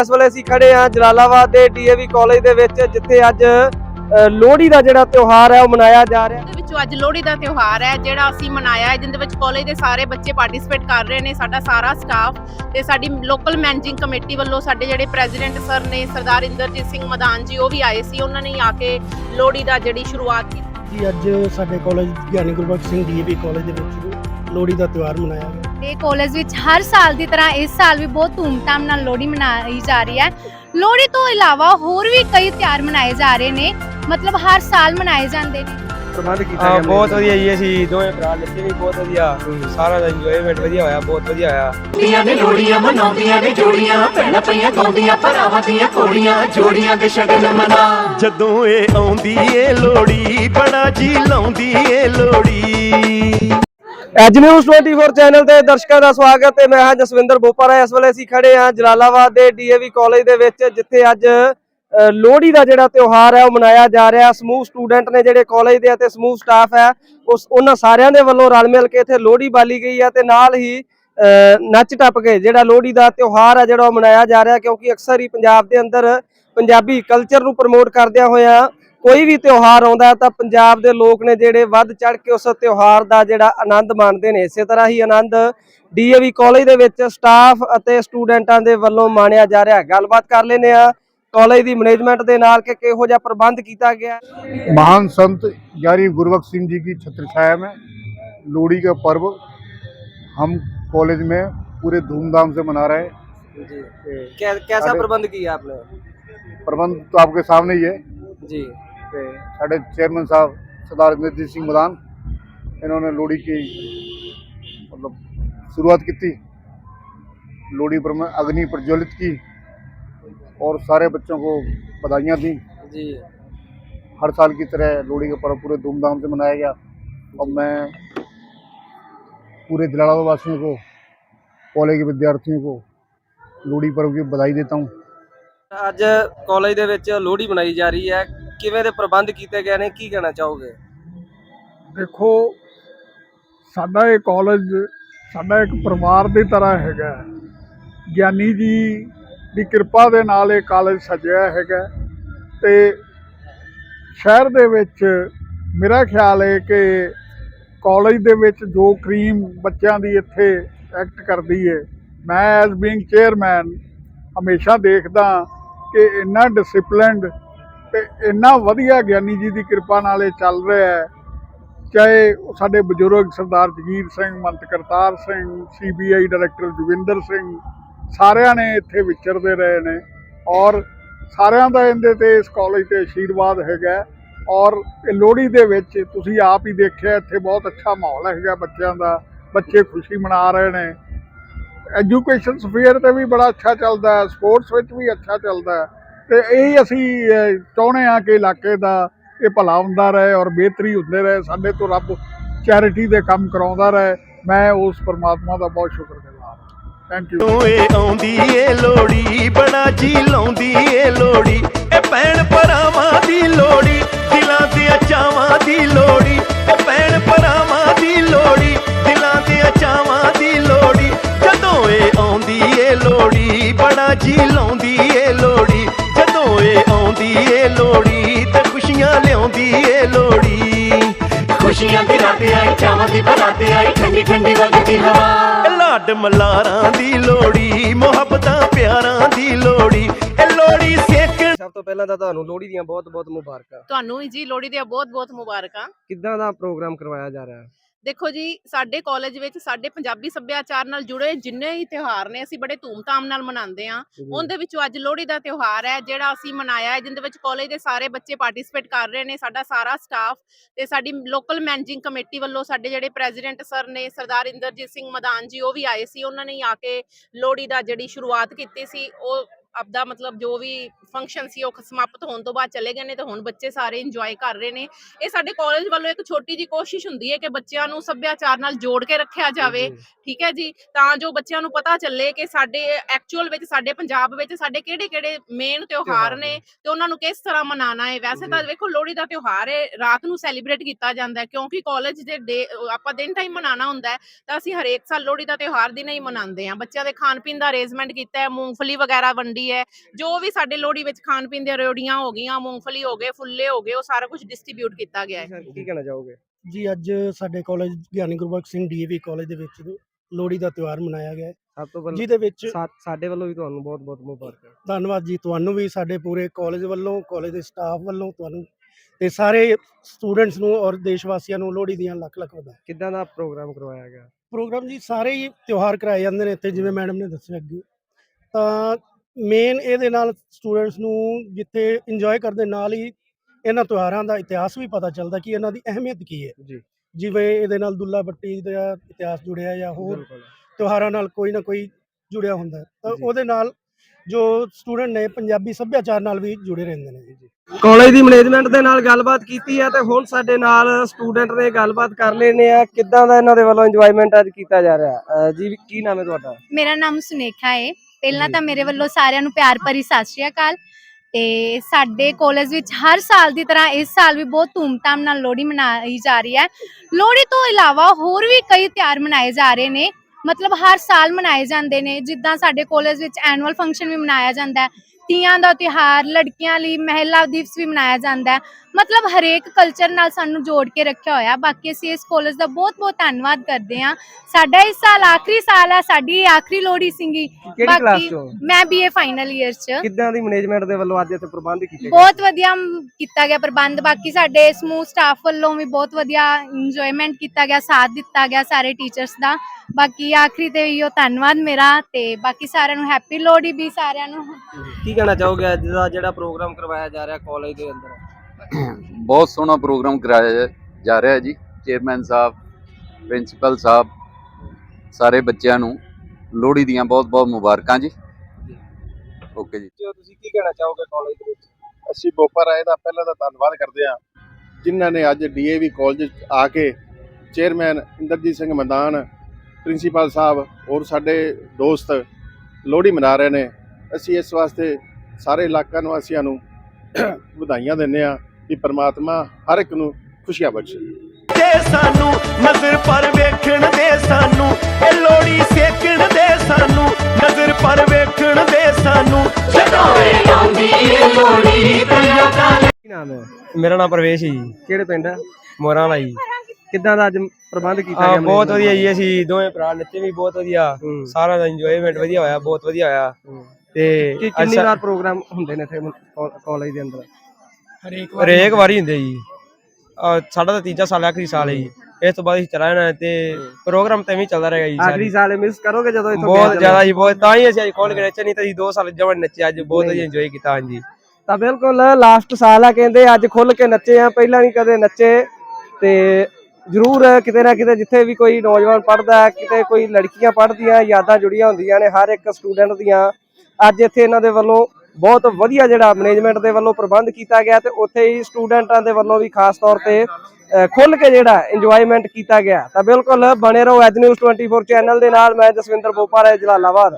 ਇਸ ਵੇਲੇ ਅਸੀਂ ਖੜੇ ਹਾਂ ਜਲਾਲਾਬਾਦ ਦੇ ਡੀਏਵੀ ਕਾਲਜ ਦੇ ਵਿੱਚ ਜਿੱਥੇ ਅੱਜ ਲੋਹੜੀ ਦਾ ਜਿਹੜਾ ਤਿਉਹਾਰ ਹੈ ਉਹ ਮਨਾਇਆ ਜਾ ਰਿਹਾ। ਦੇ ਵਿੱਚੋਂ ਅੱਜ ਲੋਹੜੀ ਦਾ ਤਿਉਹਾਰ ਹੈ ਜਿਹੜਾ ਅਸੀਂ ਮਨਾਇਆ ਹੈ ਜਿੰਦੇ ਵਿੱਚ ਕਾਲਜ ਦੇ ਸਾਰੇ ਬੱਚੇ ਪਾਰਟਿਸਿਪੇਟ ਕਰ ਰਹੇ ਨੇ ਸਾਡਾ ਸਾਰਾ ਸਟਾਫ ਤੇ ਸਾਡੀ ਲੋਕਲ ਮੈਨੇਜਿੰਗ ਕਮੇਟੀ ਵੱਲੋਂ ਸਾਡੇ ਜਿਹੜੇ ਪ੍ਰੈਜ਼ੀਡੈਂਟ ਸਰ ਨੇ ਸਰਦਾਰ ਇੰਦਰਜੀਤ ਸਿੰਘ ਮਦਾਨ ਜੀ ਉਹ ਵੀ ਆਏ ਸੀ ਉਹਨਾਂ ਨੇ ਹੀ ਆ ਕੇ ਲੋਹੜੀ ਦਾ ਜਿਹੜੀ ਸ਼ੁਰੂਆਤ ਕੀਤੀ। ਜੀ ਅੱਜ ਸਾਡੇ college Giani Gurbakhsh Singh DAV college ਦੇ ਵਿੱਚ ਲੋਹੜੀ ਦਾ ਤਿਉਹਾਰ ਮਨਾਇਆ ਗਿਆ। ਤੇ ਕਾਲਜ ਵਿੱਚ ਹਰ ਸਾਲ ਦੀ ਤਰ੍ਹਾਂ ਇਸ ਸਾਲ ਵੀ ਬਹੁਤ ਧੂਮਧਾਮ ਨਾਲ ਲੋਹੜੀ ਮਨਾਈ ਜਾ ਰਹੀ ਹੈ। ਲੋਹੜੀ ਤੋਂ ਇਲਾਵਾ ਹੋਰ ਵੀ ਕਈ ਤਿਉਹਾਰ ਮਨਾਏ ਜਾ ਰਹੇ ਨੇ ਮਤਲਬ ਹਰ ਸਾਲ ਮਨਾਏ ਜਾਂਦੇ ਨੇ। ਪ੍ਰਬੰਧ ਕੀਤਾ ਹਾਂ ਗਿਆ ਬਹੁਤ ਵਧੀਆ ਜੀ ਅਸੀਂ ਦੋਵੇਂ ਭਰਾ ਲੱਗੇ ਵੀ ਬਹੁਤ ਵਧੀਆ ਸਾਰਾ ਦਾ ਇੰਜੋਇਮੈਂਟ ਵਧੀਆ ਹੋਇਆ ਬਹੁਤ ਵਧੀਆ ਹੋਇਆ। ਦੀਆਂ ਨੇ ਲੋੜੀਆਂ ਮਨਾਉਂਦੀਆਂ ਨੇ ਜੋੜੀਆਂ ਭੈਣਾਂ ਪਈਆਂ ਗਾਉਂਦੀਆਂ ਭਰਾਵਾਂ ਦੀਆਂ ਕੋੜੀਆਂ ਜੋੜੀਆਂ ਦੇ ਸ਼ਗਨ ਮਨਾ। ਜਦੋਂ ਇਹ ਆਉਂਦੀ ਏ ਲੋੜੀ ਬੜਾ ਜੀ ਲਾਉਂਦੀ ਏ ਲੋੜੀ ਐਜ ਨਿਊਜ਼ 24 ਚੈਨਲ ਤੇ ਦਰਸ਼ਕਾਂ ਦਾ ਸਵਾਗਤ ਹੈ। ਮੈਂ ਹਾਂ ਜਸਵਿੰਦਰ ਬੋਪਰਾ। ਇਸ ਵੇਲੇ ਅਸੀਂ ਖੜੇ ਹਾਂ ਜਲਾਲਾਬਾਦ ਦੇ ਡੀਏਵੀ ਕਾਲਜ ਦੇ ਵਿੱਚ, ਜਿੱਥੇ ਅੱਜ ਲੋਹੜੀ ਦਾ ਜਿਹੜਾ ਤਿਉਹਾਰ ਹੈ, ਉਹ ਮਨਾਇਆ ਜਾ ਰਿਹਾ। ਸਮੂਹ ਸਟੂਡੈਂਟ ਨੇ ਜਿਹੜੇ ਕਾਲਜ ਦੇ ਅਤੇ ਸਮੂਹ ਸਟਾਫ ਹੈ, ਉਸ, ਉਹਨਾਂ ਸਾਰਿਆਂ ਦੇ ਵੱਲੋਂ ਰਲ ਮਿਲ ਕੇ ਇੱਥੇ ਲੋਹੜੀ ਬਾਲੀ ਗਈ ਹੈ ਤੇ ਨਾਲ ਹੀ ਨੱਚ ਟੱਪ ਕੇ ਜਿਹੜਾ ਲੋਹੜੀ ਦਾ ਤਿਉਹਾਰ ਹੈ ਜਿਹੜਾ ਉਹ ਮਨਾਇਆ ਜਾ ਰਿਹਾ, ਕਿਉਂਕਿ ਅਕਸਰ ਹੀ ਪੰਜਾਬ ਦੇ ਅੰਦਰ ਪੰਜਾਬੀ ਕਲਚਰ ਨੂੰ ਪ੍ਰਮੋਟ ਕਰਦਿਆਂ ਹੋਇਆਂ ਕੋਈ ਵੀ ਤਿਉਹਾਰ ਆਉਂਦਾ ਹੈ ਤਾਂ ਪੰਜਾਬ ਦੇ ਲੋਕ ਨੇ ਜਿਹੜੇ ਵੱਧ ਚੜ ਕੇ ਉਸ ਤਿਉਹਾਰ ਦਾ ਜਿਹੜਾ ਆਨੰਦ ਮਾਣਦੇ ਨੇ ਇਸੇ ਤਰ੍ਹਾਂ ਹੀ ਆਨੰਦ ਡੀਏਵੀ ਕਾਲਜ ਦੇ ਵਿੱਚ ਸਟਾਫ ਅਤੇ ਸਟੂਡੈਂਟਾਂ ਦੇ ਵੱਲੋਂ ਮਾਣਿਆ ਜਾ ਰਿਹਾ ਹੈ ਗੱਲਬਾਤ ਕਰ ਲੈਨੇ ਆ ਕਾਲਜ ਦੀ ਮੈਨੇਜਮੈਂਟ ਦੇ ਨਾਲ ਕਿ ਕਿਹੋ ਜਿਹਾ ਪ੍ਰਬੰਧ ਕੀਤਾ ਗਿਆ ਹੈ। महान संत ज्ञानी गुरुबख्श सिंह जी की छत्र छाया में लोहड़ी का पर्व हम कॉलेज में पूरे धूमधाम से मना रहे हैं कै, कैसा अरे- प्रबंध किया आपने प्रबंध तो आपके सामने ही है जी कि साढ़े चेयरमैन साहब सरदार इंद्रजीत सिंह मदान इन्होंने लोहड़ी की मतलब शुरुआत की थी लोहड़ी पर में अग्नि प्रज्वलित की और सारे बच्चों को बधाइयाँ दी जी हर साल की तरह लोहड़ी का पर्व पूरे धूमधाम से मनाया गया और मैं पूरे जलालाबाद वासियों को कॉलेज के विद्यार्थियों को लोहड़ी पर्व की बधाई देता हूँ ਅੱਜ ਕਾਲਜ ਦੇ ਵਿੱਚ ਲੋਹੜੀ ਮਨਾਈ ਜਾ ਰਹੀ ਹੈ ਕਿਵੇਂ ਦੇ ਪ੍ਰਬੰਧ ਕੀਤੇ ਗਏ ਨੇ? ਕੀ ਕਹਿਣਾ ਚਾਹੋਗੇ? ਦੇਖੋ, ਸਾਡਾ ਇਹ ਕਾਲਜ ਸਾਡਾ ਇੱਕ ਪਰਿਵਾਰ ਦੀ ਤਰ੍ਹਾਂ ਹੈਗਾ। ਗਿਆਨੀ ਜੀ ਦੀ ਕਿਰਪਾ ਦੇ ਨਾਲ ਇਹ ਕਾਲਜ ਸਜਿਆ ਹੈਗਾ। ਤੇ ਸ਼ਹਿਰ ਦੇ ਵਿੱਚ ਮੇਰਾ ਖਿਆਲ ਹੈ ਕਿ ਕਾਲਜ ਦੇ ਵਿੱਚ ਜੋ ਕਰੀਮ ਬੱਚਿਆਂ ਦੀ ਇੱਥੇ ਐਕਟ ਕਰਦੀ ਹੈ ਮੈਂ ਐਜ਼ ਬੀਇੰਗ ਚੇਅਰਮੈਨ ਹਮੇਸ਼ਾ ਦੇਖਦਾ ਕਿ ਇੰਨਾ ਡਿਸਪਲਿਨਡ ਤੇ ਇੰਨਾ ਵਧੀਆ ਗਿਆਨੀ ਜੀ ਦੀ ਕਿਰਪਾ ਨਾਲ ਇਹ ਚੱਲ ਰਿਹਾ ਹੈ। ਚਾਹੇ ਉਹ ਸਾਡੇ ਬਜ਼ੁਰਗ ਸਰਦਾਰ ਜਗੀਰ ਸਿੰਘ, ਮੰਤ ਕਰਤਾਰ ਸਿੰਘ ਸੀਬੀਆਈ ਡਾਇਰੈਕਟਰ ਜੋਗਿੰਦਰ ਸਿੰਘ, ਸਾਰਿਆਂ ਨੇ ਇੱਥੇ ਵਿਚਰਦੇ ਰਹੇ ਨੇ ਔਰ ਸਾਰਿਆਂ ਦਾ ਇਹਦੇ ਤੇ ਇਸ ਕਾਲਜ ਤੇ ਆਸ਼ੀਰਵਾਦ ਹੈਗਾ ਔਰ ਇਹ ਲੋਹੜੀ ਦੇ ਵਿੱਚ ਤੁਸੀਂ ਆਪ ਹੀ ਦੇਖਿਆ ਇੱਥੇ ਬਹੁਤ ਅੱਛਾ ਮਾਹੌਲ ਹੈਗਾ ਬੱਚਿਆਂ ਦਾ, ਬੱਚੇ ਖੁਸ਼ੀ ਮਨਾ ਰਹੇ ਨੇ। ਐਜੂਕੇਸ਼ਨ ਸਫੀਅਰ ਤੇ ਵੀ ਬੜਾ ਅੱਛਾ ਚੱਲਦਾ ਹੈ ਸਪੋਰਟਸ ਵਿੱਚ ਵੀ ਅੱਛਾ ਚੱਲਦਾ ਹੈ। ਤੇ ਇਹੀ ਅਸੀਂ ਚਾਹੁੰਦੇ ਹਾਂ ਕਿ ਇਲਾਕੇ ਦਾ ਇਹ ਭਲਾ ਹੁੰਦਾ ਰਹੇ ਔਰ ਬਿਹਤਰੀ ਹੁੰਦੇ ਰਹੇ, ਸਾਡੇ ਤੋਂ ਰੱਬ ਚੈਰਿਟੀ ਦੇ ਕੰਮ ਕਰਾਉਂਦਾ ਰਹੇ। ਮੈਂ ਉਸ ਪਰਮਾਤਮਾ ਦਾ ਬਹੁਤ ਸ਼ੁਕਰਗੁਜ਼ਾਰ ਹਾਂ। ਥੈਂਕ ਯੂ ਜਦੋਂ ਆਉਂਦੀ ਏ ਲੋੜੀ ਬੜਾ ਜੀ ਲਾਉਂਦੀ ਏ ਲੋੜੀ ਇਹ ਭੈਣ ਭਰਾਵਾਂ ਦੀ ਲੋੜੀ ਦਿਲਾਂ ਦੇ ਚਾਵਾਂ ਦੀ ਲੋੜੀ ਇਹ ਭੈਣ ਭਰਾਵਾਂ ਦੀ ਲੋੜੀ ਦਿਲਾਂ ਦੇ ਚਾਵਾਂ ਦੀ ਲੋੜੀ ਜਦੋਂ ਇਹ ਆਉਂਦੀ ਏ ਲੋੜੀ ਬੜਾ ਜੀ ਲਾਉਂਦੀ ਏ ਲਿਆਉਂਦੀ ਏ ਲੋੜੀ ਖੁਸ਼ੀਆਂ ਦੀ ਰਾਤ ਆਈ ਚਾਵਾਂ ਦੀ ਬਰਾਤ ਆਈ ਠੰਡੀ ਠੰਡੀ ਵਗਦੀ ਹਵਾ। ਲਾਡ ਮਲਾਰਾਂ ਦੀ ਲੋੜੀ ਮੁਹੱਬਤਾਂ ਪਿਆਰਾਂ ਦੀ ਲੋੜੀ ਇਹ ਲੋੜੀ ਸੇਕਣ ਸਭ ਤੋਂ ਪਹਿਲਾਂ ਤਾਂ ਤੁਹਾਨੂੰ ਲੋਹੜੀ ਦੀਆਂ ਬਹੁਤ-ਬਹੁਤ ਮੁਬਾਰਕਾਂ। ਤੁਹਾਨੂੰ ਵੀ ਜੀ ਲੋਹੜੀ ਦੀਆਂ ਬਹੁਤ-ਬਹੁਤ ਮੁਬਾਰਕਾਂ। ਕਿੱਦਾਂ ਦਾ ਪ੍ਰੋਗਰਾਮ ਕਰਵਾਇਆ ਜਾ ਰਿਹਾ? ਹੈ ਦੇਖੋ ਜੀ ਸਾਡੇ ਕਾਲਜ ਵਿੱਚ ਸਾਡੇ ਪੰਜਾਬੀ ਸੱਭਿਆਚਾਰ ਨਾਲ ਜੁੜੇ ਜਿੰਨੇ ਹੀ ਤਿਉਹਾਰ ਨੇ ਅਸੀਂ ਬੜੇ ਧੂਮਧਾਮ ਨਾਲ ਮਨਾਉਂਦੇ ਆ ਉਹਦੇ ਵਿੱਚੋਂ ਅੱਜ ਲੋਹੜੀ ਦਾ ਤਿਉਹਾਰ ਹੈ ਜਿਹੜਾ ਅਸੀਂ ਮਨਾਇਆ ਹੈ ਜਿੰਦੇ ਵਿੱਚ ਕਾਲਜ ਦੇ ਸਾਰੇ ਬੱਚੇ ਪਾਰਟਿਸਿਪੇਟ ਕਰ ਰਹੇ ਨੇ ਸਾਡਾ ਸਾਰਾ ਸਟਾਫ ਤੇ ਸਾਡੀ ਲੋਕਲ ਮੈਨੇਜਿੰਗ ਕਮੇਟੀ ਵੱਲੋਂ ਸਾਡੇ ਜਿਹੜੇ ਪ੍ਰੈਜ਼ੀਡੈਂਟ ਸਰ ਨੇ ਸਰਦਾਰ ਇੰਦਰਜੀਤ ਸਿੰਘ ਮਦਾਨ ਜੀ ਉਹ ਵੀ ਆਏ ਸੀ। ਉਹਨਾਂ ਨੇ ਆ ਕੇ ਲੋਹੜੀ ਦਾ ਜਿਹੜੀ ਸ਼ੁਰੂਆਤ ਕੀਤੀ ਸੀ ਉਹ ਆਪਦਾ ਮਤਲਬ ਜੋ ਵੀ ਫੰਕਸ਼ਨ ਸੀ ਉਹ ਸਮਾਪਤ ਹੋਣ ਤੋਂ ਬਾਅਦ ਚਲੇ ਗਏ ਨੇ ਤੇ ਹੁਣ ਬੱਚੇ ਸਾਰੇ ਇੰਜੋਏ ਕਰ ਰਹੇ ਨੇ। ਇਹ ਸਾਡੇ ਕਾਲਜ ਵੱਲੋਂ ਇੱਕ ਛੋਟੀ ਜੀ ਕੋਸ਼ਿਸ਼ ਹੁੰਦੀ ਹੈ ਕਿ ਬੱਚਿਆਂ ਨੂੰ ਸੱਭਿਆਚਾਰ ਨਾਲ ਜੋੜ ਕੇ ਰੱਖਿਆ ਜਾਵੇ ਠੀਕ ਹੈ ਜੀ? ਤਾਂ ਜੋ ਬੱਚਿਆਂ ਨੂੰ ਪਤਾ ਚੱਲੇ ਕਿ ਸਾਡੇ ਐਕਚੁਅਲ ਵਿੱਚ ਸਾਡੇ ਪੰਜਾਬ ਵਿੱਚ ਸਾਡੇ ਕਿਹੜੇ ਕਿਹੜੇ ਮੇਨ ਤਿਉਹਾਰ ਨੇ ਤੇ ਉਹਨਾਂ ਨੂੰ ਕਿਸ ਤਰ੍ਹਾਂ ਮਨਾਉਣਾ ਹੈ। ਵੈਸੇ ਤਾਂ ਵੇਖੋ ਲੋਹੜੀ ਦਾ ਤਿਉਹਾਰ ਹੈ ਰਾਤ ਨੂੰ ਸੈਲੀਬ੍ਰੇਟ ਕੀਤਾ ਜਾਂਦਾ ਹੈ ਕਿਉਂਕਿ ਕਾਲਜ ਦੇ ਡੇ ਆਪਾਂ ਦਿਨ ਟਾਈਮ ਮਨਾਉਣਾ ਹੁੰਦਾ ਹੈ ਤਾਂ ਅਸੀਂ ਹਰੇਕ ਸਾਲ ਲੋਹੜੀ ਦਾ ਤਿਉਹਾਰ ਦਿਨ ਹੀ ਮਨਾਉਂਦੇ ਹਾਂ। ਬੱਚਿਆਂ ਦੇ ਖਾਣ ਪੀਣ ਦਾ ਅਰੇਂਜਮੈਂਟ ਕੀਤਾ ਹੈ ਮੂੰਗਫਲੀ ਵਗੈਰਾ ਵੰਡੀ ਸਾਡੀ ਹੈ। ਜੋ ਵੀ ਸਾਡੇ ਲੋਹੜੀ ਵਿੱਚ ਖਾਣ ਪੀਣ ਦੀਆਂ ਰੋੜੀਆਂ ਹੋ ਗਈਆਂ ਮੂੰਗਫਲੀ ਹੋ ਗਏ ਫੁੱਲੇ ਹੋ ਗਏ ਉਹ ਸਾਰਾ ਕੁਝ ਡਿਸਟ੍ਰੀਬਿਊਟ ਕੀਤਾ ਗਿਆ ਹੈ। ਕੀ ਕਹਿਣਾ ਚਾਹੋਗੇ? ਜੀ ਅੱਜ ਸਾਡੇ college Giani Gurbakhsh Singh DAV college ਦੇ ਵਿੱਚ ਲੋਹੜੀ ਦਾ ਤਿਉਹਾਰ ਮਨਾਇਆ ਗਿਆ ਹੈ, ਸਭ ਤੋਂ ਪਹਿਲਾਂ ਜਿਹਦੇ ਵਿੱਚ ਸਾ- ਸਾਡੇ ਵੱਲੋਂ ਵੀ ਤੁਹਾਨੂੰ ਬਹੁਤ ਬਹੁਤ ਮੁਬਾਰਕਾਂ। ਧੰਨਵਾਦ ਜੀ ਤੁਹਾਨੂੰ ਵੀ ਸਾਡੇ ਪੂਰੇ ਕਾਲਜ ਵੱਲੋਂ ਕਾਲਜ ਦੇ ਸਟਾਫ ਵੱਲੋਂ ਤੁਹਾਨੂੰ ਤੇ ਸਾਰੇ ਸਟੂਡੈਂਟਸ ਨੂੰ ਔਰ ਦੇਸ਼ ਵਾਸੀਆਂ ਨੂੰ ਲੋਹੜੀ ਦੀਆਂ ਲੱਖ ਲੱਖ ਵਧਾਈ ਕਿੱਦਾਂ ਦਾ ਪ੍ਰੋਗਰਾਮ ਕਰਵਾਇਆ ਗਿਆ? ਪ੍ਰੋਗਰਾਮ ਜੀ ਸਾਰੇ ਹੀ ਤਿਉਹਾਰ ਕਰਾਏ ਜਾਂਦੇ ਨੇ ਇੱਥੇ ਜਿਵੇਂ ਮੈਡਮ ਨੇ ਦੱਸਿਆ ਅੱਗੇ। ਤਾਂ ਮੇਨ ਇਹਦੇ ਨਾਲ ਸਟੂਡੈਂਟਸ ਨੂੰ ਜਿੱਥੇ ਇੰਜੋਏ ਕਰਦੇ ਨਾਲ ਹੀ ਇਹਨਾਂ ਤਿਉਹਾਰਾਂ ਦਾ ਇਤਿਹਾਸ ਵੀ ਪਤਾ ਚੱਲਦਾ ਕਿ ਇਹਨਾਂ ਦੀ ਅਹਿਮੀਅਤ ਕੀ ਹੈ। ਜੀ। ਜਿਵੇਂ ਇਹਦੇ ਨਾਲ ਦੁੱਲਾ ਭੱਟੀ ਦਾ ਇਤਿਹਾਸ ਜੁੜਿਆ ਜਾਂ ਹੋਰ ਤਿਉਹਾਰਾਂ ਨਾਲ ਕੋਈ ਨਾ ਕੋਈ ਜੁੜਿਆ ਹੁੰਦਾ। ਤਾਂ। ਉਹਦੇ ਨਾਲ ਜੋ ਸਟੂਡੈਂਟ ਨੇ ਪੰਜਾਬੀ ਸੱਭਿਆਚਾਰ ਨਾਲ ਵੀ ਜੁੜੇ ਰਹਿੰਦੇ ਨੇ। ਜੀ। ਕਾਲਜ ਦੀ ਮੈਨੇਜਮੈਂਟ ਦੇ ਨਾਲ ਗੱਲਬਾਤ ਕੀਤੀ ਹੈ ਤੇ ਹੁਣ ਸਾਡੇ ਨਾਲ ਸਟੂਡੈਂਟ ਨੇ ਗੱਲਬਾਤ ਕਰ ਲੈਨੇ ਆ ਕਿੱਦਾਂ ਦਾ ਇਹਨਾਂ ਦੇ ਵੱਲੋਂ ਇੰਜੋਇਮੈਂਟ ਅੱਜ ਕੀਤਾ ਜਾ ਰਿਹਾ ਜੀ ਕੀ ਨਾਮ ਹੈ ਤੁਹਾਡਾ? ਮੇਰਾ ਨਾਮ ਸੁਨੇਖਾ ਹੈ। ਪਹਿਲਾਂ। ਤਾਂ ਮੇਰੇ ਵੱਲੋਂ ਸਾਰਿਆਂ ਨੂੰ ਪਿਆਰ ਭਰੀ ਸਤਿ ਸ਼੍ਰੀ ਅਕਾਲ। ਤੇ ਸਾਡੇ ਕਾਲਜ ਵਿੱਚ ਹਰ ਸਾਲ ਦੀ ਤਰ੍ਹਾਂ ਇਸ ਸਾਲ ਵੀ ਬਹੁਤ ਧੂਮਧਾਮ ਨਾਲ ਲੋਹੜੀ ਮਨਾਈ ਜਾ ਰਹੀ ਹੈ। ਲੋਹੜੀ ਤੋਂ ਇਲਾਵਾ ਹੋਰ ਵੀ ਕਈ ਤਿਉਹਾਰ ਮਨਾਏ ਜਾ ਰਹੇ ਨੇ। ਮਤਲਬ ਹਰ ਸਾਲ ਮਨਾਏ ਜਾਂਦੇ ਨੇ। ਜਿੱਦਾਂ ਸਾਡੇ ਕਾਲਜ ਵਿੱਚ ਐਨੂਅਲ ਫੰਕਸ਼ਨ ਵੀ ਮਨਾਇਆ ਜਾਂਦਾ ਹੈ। ਤੀਆਂ ਦਾ ਤਿਉਹਾਰ ਲੜਕੀਆਂ ਲਈ ਮਹਿਲਾ ਦਿਵਸ ਵੀ ਮਨਾਇਆ ਜਾਂਦਾ ਹੈ। ਮਤਲਬ ਹਰੇਕ ਕਲਚਰ ਨਾਲ ਸਾਨੂੰ ਜੋੜ ਕੇ ਰੱਖਿਆ ਹੋਇਆ। ਬਾਕੀ ਅਸੀਂ ਇਸ ਕਾਲਜ ਦਾ ਬਹੁਤ ਬਹੁਤ ਧੰਨਵਾਦ ਕਰਦੇ ਹਾਂ। ਸਾਡਾ ਇਸ ਸਾਲ ਆਖਰੀ ਸਾਲ ਹੈ ਸਾਡੀ ਆਖਰੀ ਲੋਹੜੀ ਸੀਗੀ। ਕਿਹੜੀ ਬਾਕੀ ਚੋਂ? ਮੈਂ ਬੀਏ ਫਾਈਨਲ ਇਅਰ ਚ। ਕਿੱਦਾਂ ਦੀ ਮੈਨੇਜਮੈਂਟ ਦੇ ਵੱਲੋਂ ਅੱਜ ਇੱਥੇ ਪ੍ਰਬੰਧ ਕੀਤੇ ਗਏ? ਬਹੁਤ ਵਧੀਆ ਮ- ਕੀਤਾ ਗਿਆ ਪ੍ਰਬੰਧ। ਬਾਕੀ ਸਾਡੇ ਸਮੂਹ ਸਟਾਫ ਵੱਲੋਂ ਵੀ ਬਹੁਤ ਵਧੀਆ ਇੰਜੋਇਮੈਂਟ ਕੀਤਾ ਗਿਆ ਸਾਥ ਦਿੱਤਾ ਗਿਆ ਸਾਰੇ ਟੀਚਰਸ ਦਾ। ਬਾਕੀ ਆਖਰੀ ਤੇ ਇਹੋ ਧੰਨਵਾਦ ਮੇਰਾ ਤੇ ਬਾਕੀ ਸਾਰਿਆਂ ਨੂੰ ਹੈਪੀ ਲੋਹੜੀ ਵੀ ਸਾਰਿਆਂ ਨੂੰ। ਕਹਿਣਾ ਚਾਹੋਗੇ ਅੱਜ ਦਾ ਜਿਹੜਾ ਪ੍ਰੋਗਰਾਮ ਕਰਵਾਇਆ ਜਾ ਰਿਹਾ ਕਾਲਜ ਦੇ ਅੰਦਰ? ਬਹੁਤ ਸੋਹਣਾ ਪ੍ਰੋਗਰਾਮ ਕਰਾਇਆ ਜਾ- ਰਿਹਾ ਹੈ ਜੀ। ਚੇਅਰਮੈਨ ਸਾਹਿਬ ਪ੍ਰਿੰਸੀਪਲ ਸਾਹਿਬ ਸਾਰੇ ਬੱਚਿਆਂ ਨੂੰ ਲੋਹੜੀ ਦੀਆਂ ਬਹੁਤ-ਬਹੁਤ ਮੁਬਾਰਕਾਂ ਜੀ। ਓਕੇ ਜੀ। ਜੋ ਤੁਸੀਂ ਕੀ ਕਹਿਣਾ ਚਾਹੋਗੇ ਕਾਲਜ ਦੇ ਵਿੱਚ? ਅਸੀਂ ਬੋਪਾ ਰਾਏ ਦਾ ਪਹਿਲਾਂ ਤਾਂ ਧੰਨਵਾਦ ਕਰਦੇ ਹਾਂ ਜਿਨ੍ਹਾਂ ਨੇ ਅੱਜ ਡੀਏਵੀ ਕਾਲਜ ਆ ਕੇ ਚੇਅਰਮੈਨ ਇੰਦਰਜੀਤ ਸਿੰਘ ਮੈਦਾਨ ਪ੍ਰਿੰਸੀਪਲ ਸਾਹਿਬ ਔਰ ਸਾਡੇ ਦੋਸਤ ਲੋਹੜੀ ਮਨਾ ਰਹੇ ਨੇ। ਅਸੀਂ ਇਸ ਵਾਸਤੇ ਸਾਰੇ ਇਲਾਕਾ ਨਿਵਾਸੀਆਂ ਨੂੰ ਵਧਾਈਆਂ ਦਿੰਦੇ ਹਾਂ ਕਿ ਪ੍ਰਮਾਤਮਾ ਹਰ ਇੱਕ ਨੂੰ ਖੁਸ਼ੀਆਂ ਬਖਸ਼ੇ। ਦੇ ਸਾਨੂੰ ਨਜ਼ਰ ਪਰ ਵੇਖਣ ਦੇ ਸਾਨੂੰ ਇਹ ਲੋੜੀ ਸੇਕਣ ਦੇ ਸਾਨੂੰ ਨਜ਼ਰ ਪਰ ਵੇਖਣ ਦੇ ਸਾਨੂੰ। ਜਦੋਂ ਇਹ ਆਉਂਦੀ ਲੋੜੀ ਕਾਲੇ ਕੀ ਨਾਮ ਹੈ? ਮੇਰਾ ਨਾਮ ਪ੍ਰਵੇਸ਼ ਹੈ ਜੀ। ਕਿਹੜੇ ਪਿੰਡ ਹੈ? ਮੋਰਾਂ ਵਾਲਾ ਜੀ। ਕਿੱਦਾਂ ਦਾ ਅੱਜ ਪ੍ਰਬੰਧ ਕੀਤਾ ਆ ਗਿਆ ਬਹੁਤ ਵਧੀਆ ਜੀ ਅਸੀਂ ਦੋਵੇਂ ਭਰਾ ਨੱਚੇ ਵੀ ਬਹੁਤ ਵਧੀਆ। ਹੂੰ। ਸਾਰਿਆਂ ਦਾ ਇੰਜੋਇਮੈਂਟ ਵਧੀਆ ਹੋਇਆ ਬਹੁਤ ਵਧੀਆ ਹੋਇਆ। ਤੇ ਕਿ ਕਿੰਨੀ ਵਾਰ ਪ੍ਰੋਗਰਾਮ ਹੁੰਦੇ ਨੇ ਇੱਥੇ ਕਾਲਜ ਦੇ ਅੰਦਰ? ਹਰੇਕ ਹਰੇਕ ਵਾਰੀ ਹੁੰਦੇ ਜੀ। ਸਾਡਾ ਤਾਂ ਤੀਜਾ ਸਾਲ ਹੈ, ਆਖਰੀ ਸਾਲ ਹੈ ਜੀ। ਇਸ ਤੋਂ ਬਾਅਦ ਅਸੀਂ ਚਲਾ ਜਾਣਾ ਹੈ ਤੇ ਪ੍ਰੋਗਰਾਮ ਤਾਂ ਐਵੇਂ ਹੀ ਚੱਲਦਾ ਰਹੇਗਾ ਜੀ ਆਖਰੀ ਸਾਲ ਮਿਸ ਕਰੋਗੇ ਜਦੋਂ ਇੱਥੋਂ ਬਹੁਤ ਜ਼ਿਆਦਾ ਜੀ ਬਹੁਤ ਤਾਂ ਹੀ ਅਸੀਂ ਅੱਜ ਕਾਲ ਕੇ ਨੱਚੇ ਨਹੀਂ ਤਾਂ ਅਸੀਂ 2 ਸਾਲ ਜਮਾਂ ਨੱਚੇ ਅੱਜ ਬਹੁਤ। ਵਧੀਆ ਇੰਜੋਏ ਕੀਤਾ ਹਾਂਜੀ। ਤਾਂ ਬਿਲਕੁਲ ਲਾਸਟ ਸਾਲ ਆ ਕਹਿੰਦੇ ਅੱਜ ਖੁੱਲ ਕੇ ਨੱਚੇ ਆ ਪਹਿਲਾਂ ਨਹੀਂ ਕਦੇ ਨੱਚੇ। ਤੇ ਜ਼ਰੂਰ ਕਿਤੇ ਨਾ ਕਿਤੇ ਜਿੱਥੇ ਵੀ ਕੋਈ ਨੌਜਵਾਨ ਪੜ੍ਹਦਾ ਹੈ ਕਿਤੇ ਕੋਈ ਲੜਕੀਆਂ ਪੜ੍ਹਦੀਆਂ ਯਾਦਾਂ ਜੁੜੀਆਂ ਹੁੰਦੀਆਂ ਨੇ ਹਰ ਇੱਕ ਸਟੂਡੈਂਟ ਦੀਆਂ। ਅੱਜ ਇੱਥੇ ਇਹਨਾਂ ਦੇ ਵੱਲੋਂ ਬਹੁਤ ਵਧੀਆ ਜਿਹੜਾ ਮੈਨੇਜਮੈਂਟ ਦੇ ਵੱਲੋਂ ਪ੍ਰਬੰਧ ਕੀਤਾ ਗਿਆ ਤੇ ਉੱਥੇ ਹੀ ਸਟੂਡੈਂਟਾਂ ਦੇ ਵੱਲੋਂ ਵੀ ਖਾਸ ਤੌਰ ਤੇ ਅ, ਖੁੱਲ ਕੇ ਜਿਹੜਾ ਇੰਜੋਇਮੈਂਟ ਕੀਤਾ ਗਿਆ। ਤਾਂ ਬਿਲਕੁਲ ਬਣੇ ਰਹੋ ਐਜ ਨਿਊਜ਼ 24 ਚੈਨਲ ਦੇ ਨਾਲ ਮੈਂ ਜਸਵਿੰਦਰ ਬੋਪਾਰਾ ਜਲਾਲਾਬਾਦ।